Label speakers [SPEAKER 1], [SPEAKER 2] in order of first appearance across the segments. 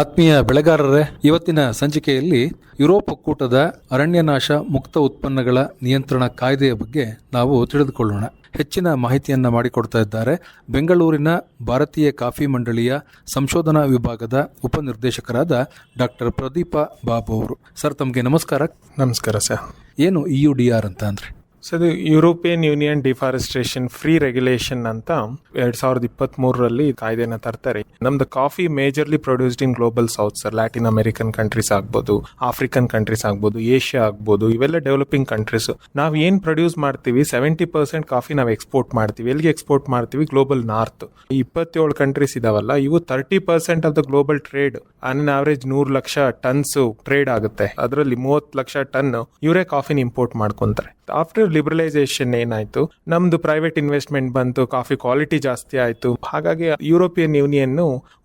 [SPEAKER 1] ಆತ್ಮೀಯ ಬೆಳೆಗಾರರೇ ಇವತ್ತಿನ ಸಂಚಿಕೆಯಲ್ಲಿ ಯುರೋಪ್ ಒಕ್ಕೂಟದ ಅರಣ್ಯನಾಶ ಮುಕ್ತ ಉತ್ಪನ್ನಗಳ ನಿಯಂತ್ರಣ ಕಾಯ್ದೆಯ ಬಗ್ಗೆ ನಾವು ತಿಳಿದುಕೊಳ್ಳೋಣ. ಹೆಚ್ಚಿನ ಮಾಹಿತಿಯನ್ನ ಮಾಡಿಕೊಡ್ತಾ ಇದ್ದಾರೆ ಬೆಂಗಳೂರಿನ ಭಾರತೀಯ ಕಾಫಿ ಮಂಡಳಿಯ ಸಂಶೋಧನಾ ವಿಭಾಗದ ಉಪನಿರ್ದೇಶಕರಾದ ಡಾಕ್ಟರ್ ಪ್ರದೀಪ ಬಾಬು ಅವರು. ಸರ್ ತಮಗೆ ನಮಸ್ಕಾರ.
[SPEAKER 2] ನಮಸ್ಕಾರ ಸರ್.
[SPEAKER 1] ಏನು ಇ ಯು ಡಿ ಆರ್ ಅಂತ ಅಂದ್ರೆ?
[SPEAKER 2] ಸೊ ಇದು European union deforestation free regulation ಅಂತ ಎರಡ್ ಸಾವಿರದ ಇಪ್ಪತ್ತ್ ಮೂರರಲ್ಲಿ ಕಾಯ್ದೆನ ತರ್ತಾರೆ. ನಮ್ದು coffee majorly produced in global south sir Latin American countries ಆಗ್ಬೋದು ಆಫ್ರಿಕನ್ ಕಂಟ್ರೀಸ್ ಆಗ್ಬೋದು ಏಷ್ಯಾ ಆಗ್ಬೋದು, ಇವೆಲ್ಲ ಡೆವಲಪಿಂಗ್ ಕಂಟ್ರೀಸ್ ನಾವು ಏನ್ ಪ್ರೊಡ್ಯೂಸ್ ಮಾಡ್ತೀವಿ? ಸೆವೆಂಟಿ ಪರ್ಸೆಂಟ್ ಕಾಫಿ ನಾವು ಎಕ್ಸ್ಪೋರ್ಟ್ ಮಾಡ್ತೀವಿ. ಎಲ್ಲಿಗೆ ಎಕ್ಸ್ಪೋರ್ಟ್ ಮಾಡ್ತೀವಿ? ಗ್ಲೋಬಲ್ ನಾರ್ತ್ ಇಪ್ಪತ್ತೇಳು ಕಂಟ್ರೀಸ್ ಇದಾವಲ್ಲ, ಇವು thirty percent of the global trade on average ನೂರು ಲಕ್ಷ ಟನ್ಸ್ ಟ್ರೇಡ್ ಆಗುತ್ತೆ. ಅದರಲ್ಲಿ ಮೂವತ್ತು ಲಕ್ಷ ಟನ್ ಇವರೇ ಕಾಫಿನ ಇಂಪೋರ್ಟ್ ಮಾಡ್ಕೊಂತಾರೆ. ಆಫ್ಟರ್ ಲಿಬರಲೈಸೇಷನ್ ಏನಾಯ್ತು? ನಮ್ದು ಪ್ರೈವೇಟ್ ಇನ್ವೆಸ್ಟ್ಮೆಂಟ್ ಬಂತು ಕಾಫಿ ಕ್ವಾಲಿಟಿ ಜಾಸ್ತಿ ಆಯ್ತು. ಹಾಗಾಗಿ ಯುರೋಪಿಯನ್ ಯೂನಿಯನ್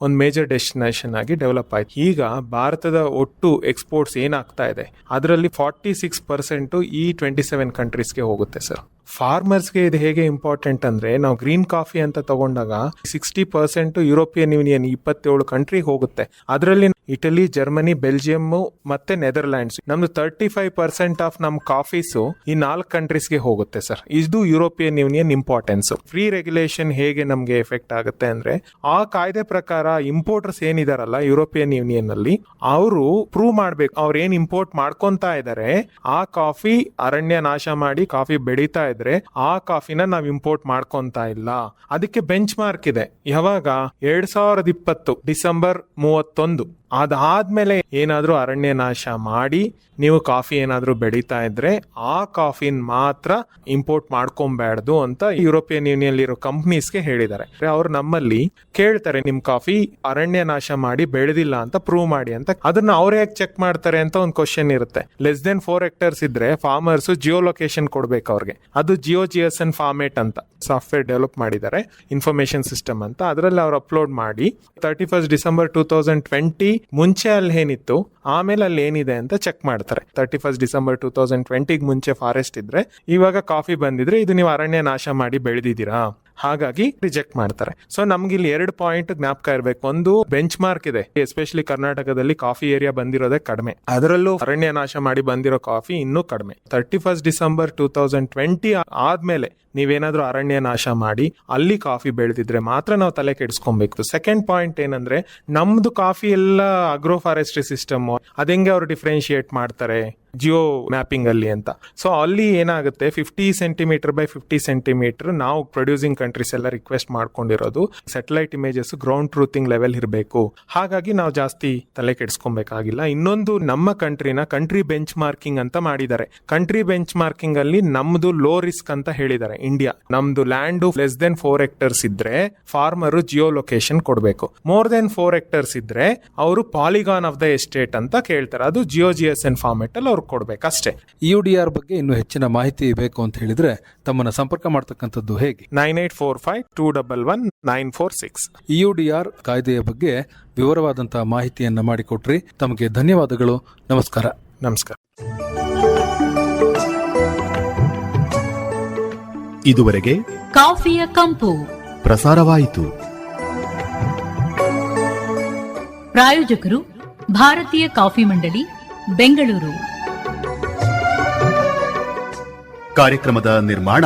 [SPEAKER 2] ಒಂದು ಮೇಜರ್ ಡೆಸ್ಟಿನೇಷನ್ ಆಗಿ ಡೆವಲಪ್ ಆಯ್ತು. ಈಗ ಭಾರತದ ಒಟ್ಟು ಎಕ್ಸ್ಪೋರ್ಟ್ಸ್ ಏನಾಗ್ತಾ ಇದೆ? ಅದರಲ್ಲಿ ಫಾರ್ಟಿ ಸಿಕ್ಸ್ ಪರ್ಸೆಂಟ್ ಈ ಟ್ವೆಂಟಿ ಸೆವೆನ್ ಕಂಟ್ರೀಸ್ಗೆ ಹೋಗುತ್ತೆ ಸರ್ ಫಾರ್ಮರ್ಸ್ಗೆ ಇದು ಹೇಗೆ ಇಂಪಾರ್ಟೆಂಟ್ ಅಂದ್ರೆ, ನಾವು ಗ್ರೀನ್ ಕಾಫಿ ಅಂತ ತಗೊಂಡಾಗ ಸಿಕ್ಸ್ಟಿ ಪರ್ಸೆಂಟ್ ಯುರೋಪಿಯನ್ ಯೂನಿಯನ್ ಇಪ್ಪತ್ತೇಳು ಕಂಟ್ರಿ ಹೋಗುತ್ತೆ. ಅದರಲ್ಲಿ ಇಟಲಿ ಜರ್ಮನಿ ಬೆಲ್ಜಿಯಂ ಮತ್ತೆ ನೆದರ್ಲ್ಯಾಂಡ್ಸ್ ನಮ್ದು ತರ್ಟಿ ಫೈವ್ ಪರ್ಸೆಂಟ್ ಆಫ್ ನಮ್ ಕಾಫೀಸು ಈ ನಾಲ್ಕು ಕಂಟ್ರೀಸ್ಗೆ ಹೋಗುತ್ತೆ ಸರ್ ಇದು European union importance free regulation ಹೇಗೆ ನಮ್ಗೆ ಎಫೆಕ್ಟ್ ಆಗುತ್ತೆ ಅಂದ್ರೆ, ಆ ಕಾಯ್ದೆ ಪ್ರಕಾರ ಇಂಪೋರ್ಟರ್ಸ್ ಏನಿದಾರಲ್ಲ ಯುರೋಪಿಯನ್ ಯೂನಿಯನ್ ಅಲ್ಲಿ, ಅವರು ಪ್ರೂವ್ ಮಾಡ್ಬೇಕು. ಅವ್ರು ಏನ್ ಇಂಪೋರ್ಟ್ ಮಾಡ್ಕೊಂತ ಇದಾರೆ, ಆ ಕಾಫಿ ಅರಣ್ಯ ನಾಶ ಮಾಡಿ ಕಾಫಿ ಬೆಳೀತಾ ಇದ್ರೆ ಆ ಕಾಫಿನ ನಾವ್ ಇಂಪೋರ್ಟ್ ಮಾಡ್ಕೊಂತ ಇಲ್ಲ. ಅದಕ್ಕೆ ಬೆಂಚ್ ಮಾರ್ಕ್ ಇದೆ. ಯಾವಾಗ? ಎರಡ್ ಸಾವಿರದ ಇಪ್ಪತ್ತು, ಡಿಸೆಂಬರ್ ಮೂವತ್ತೊಂದು. ಅದಾದ್ಮೇಲೆ ಏನಾದ್ರೂ ಅರಣ್ಯ ನಾಶ ಮಾಡಿ, ನೀವು ಕಾಫಿ ಏನಾದ್ರೂ ಬೆಳೀತಾ ಇದ್ರೆ ಆ ಕಾಫಿನ್ ಮಾತ್ರ ಇಂಪೋರ್ಟ್ ಮಾಡ್ಕೊಂಬೇಡ್ದು ಅಂತ ಯುರೋಪಿಯನ್ ಯೂನಿಯನ್ ಇರೋ ಕಂಪ್ನೀಸ್ಗೆ ಹೇಳಿದ್ದಾರೆ. ಅವ್ರು ನಮ್ಮಲ್ಲಿ ಕೇಳ್ತಾರೆ, ನಿಮ್ ಕಾಫಿ ಅರಣ್ಯ ನಾಶ ಮಾಡಿ ಬೆಳೆದಿಲ್ಲ ಅಂತ ಪ್ರೂವ್ ಮಾಡಿ ಅಂತ. ಅದನ್ನ ಅವ್ರು ಹೇಗೆ ಚೆಕ್ ಮಾಡ್ತಾರೆ ಅಂತ ಒಂದು ಕ್ವಶನ್ ಇರುತ್ತೆ. ಲೆಸ್ ದೆನ್ ಫೋರ್ ಹೆಕ್ಟರ್ಸ್ ಇದ್ರೆ ಫಾರ್ಮರ್ಸ್ ಜಿಯೋ ಲೊಕೇಶನ್ ಕೊಡ್ಬೇಕು ಅವ್ರಿಗೆ. ಅದು ಜಿಯೋ ಜಿಯಸ್ ಫಾರ್ಮೇಟ್ ಅಂತ ಸಾಫ್ಟ್ವೇರ್ ಡೆವಲಪ್ ಮಾಡಿದ್ದಾರೆ ಇನ್ಫಾರ್ಮೇಶನ್ ಸಿಸ್ಟಮ್ ಅಂತ. ಅದರಲ್ಲಿ ಅವ್ರು ಅಪ್ಲೋಡ್ ಮಾಡಿ thirty first December two thousand twenty ಮುಂಚೆ ಅಲ್ಲಿ ಏನಿತ್ತು ಆಮೇಲೆ ಅಲ್ಲಿ ಏನಿದೆ ಅಂತ ಚೆಕ್ ಮಾಡ್ತಾರೆ. Thirty first December two thousand ಟ್ವೆಂಟಿಗೆ ಮುಂಚೆ ಫಾರೆಸ್ಟ್ ಇದ್ರೆ, ಇವಾಗ ಕಾಫಿ ಬಂದಿದ್ರೆ ಇದು ನೀವು ಅರಣ್ಯ ನಾಶ ಮಾಡಿ ಬೆಳೆದಿದ್ದೀರಾ? ಹಾಗಾಗಿ ರಿಜೆಕ್ಟ್ ಮಾಡ್ತಾರೆ. ಸೊ ನಮ್ಗೆ ಇಲ್ಲಿ ಎರಡು ಪಾಯಿಂಟ್ ಜ್ಞಾಪಕ ಇರಬೇಕು. ಒಂದು ಬೆಂಚ್ ಮಾರ್ಕ್ ಇದೆ. ಎಸ್ಪೆಷಲಿ ಕರ್ನಾಟಕದಲ್ಲಿ ಕಾಫಿ ಏರಿಯಾ ಬಂದಿರೋದೇ ಕಡಿಮೆ. ಅದರಲ್ಲೂ ಅರಣ್ಯ ನಾಶ ಮಾಡಿ ಬಂದಿರೋ ಕಾಫಿ ಇನ್ನೂ ಕಡಿಮೆ. Thirty first December two thousand twenty ಆದ್ಮೇಲೆ ನೀವೇನಾದ್ರೂ ಅರಣ್ಯ ನಾಶ ಮಾಡಿ, ಅಲ್ಲಿ ಕಾಫಿ ಬೆಳೆದಿದ್ರೆ ಮಾತ್ರ ನಾವು ತಲೆ ಕೆಡಿಸ್ಕೊಬೇಕು. ಸೆಕೆಂಡ್ ಪಾಯಿಂಟ್ ಏನಂದ್ರೆ, ನಮ್ದು ಕಾಫಿ ಎಲ್ಲ ಅಗ್ರೋ ಫಾರೆಸ್ಟ್ರಿ ಸಿಸ್ಟಮ್ ಅದೆಂಗೆ ಅವ್ರು ಡಿಫ್ರೆನ್ಶಿಯೇಟ್ ಮಾಡ್ತಾರೆ? ಜಿಯೋ ಮ್ಯಾಪಿಂಗ್ ಅಲ್ಲಿ ಅಂತ. ಸೊ ಅಲ್ಲಿ ಏನಾಗುತ್ತೆ? Fifty centimetre by fifty centimetre ನಾವು ಪ್ರೊಡ್ಯೂಸಿಂಗ್ ಕಂಟ್ರೀಸ್ ಎಲ್ಲ ರಿಕ್ವೆಸ್ಟ್ ಮಾಡ್ಕೊಂಡಿರೋದು satellite images ground truthing level ಇರಬೇಕು. ಹಾಗಾಗಿ ನಾವು ಜಾಸ್ತಿ ತಲೆ ಕೆಡಿಸ್ಕೊಬೇಕಾಗಿಲ್ಲ. ಇನ್ನೊಂದು ನಮ್ಮ ಕಂಟ್ರಿನ ಕಂಟ್ರಿ ಬೆಂಚ್ ಮಾರ್ಕಿಂಗ್ ಅಂತ ಮಾಡಿದ್ದಾರೆ. ಕಂಟ್ರಿ ಬೆಂಚ್ ಮಾರ್ಕಿಂಗ್ ಅಲ್ಲಿ ನಮ್ದು ಲೋ ರಿಸ್ಕ್ ಅಂತ ಹೇಳಿದ್ದಾರೆ ಇಂಡಿಯಾ ನಮ್ದು land less than four hectares ಇದ್ರೆ ಫಾರ್ಮರ್ ಜಿಯೋ ಲೊಕೇಶನ್ ಕೊಡಬೇಕು. ಮೋರ್ ದೆನ್ ಫೋರ್ ಎಕ್ಟರ್ಸ್ ಇದ್ರೆ ಅವರು ಪಾಲಿಗಾನ್ ಆಫ್ ದ ಎಸ್ಟೇಟ್ ಅಂತ ಕೇಳ್ತಾರೆ. ಅದು geo G S N format ಅಲ್ಲಿ ಅವ್ರು ಕೊಡ್ಬೇಕು ಅಷ್ಟೇ
[SPEAKER 1] ಯು ಡಿ ಆರ್ ಬಗ್ಗೆ ಇನ್ನು ಹೆಚ್ಚಿನ ಮಾಹಿತಿ ಬೇಕು ಅಂತ ಹೇಳಿದ್ರೆ ತಮ್ಮನ್ನ ಸಂಪರ್ಕ ಮಾಡ್ತಕ್ಕಂಥದ್ದು ಹೇಗೆ?
[SPEAKER 2] Nine eight four five two double one nine four six.
[SPEAKER 1] U D R ಕಾಯ್ದೆಯ ಬಗ್ಗೆ ವಿವರವಾದಂತಹ ಮಾಹಿತಿಯನ್ನ ಮಾಡಿಕೊಟ್ರಿ. ತಮಗೆ ಧನ್ಯವಾದಗಳು. ನಮಸ್ಕಾರ.
[SPEAKER 2] ನಮಸ್ಕಾರ.
[SPEAKER 3] ಇದುವರೆಗೆ
[SPEAKER 4] ಕಾಫಿಯ ಕಂಪು.
[SPEAKER 3] ಪ್ರಸಾರವಾಯಿತು.
[SPEAKER 4] ಪ್ರಾಯೋಜಕರು ಭಾರತೀಯ ಕಾಫಿ ಮಂಡಳಿ ಬೆಂಗಳೂರು.
[SPEAKER 3] ಕಾರ್ಯಕ್ರಮದ ನಿರ್ಮಾಣ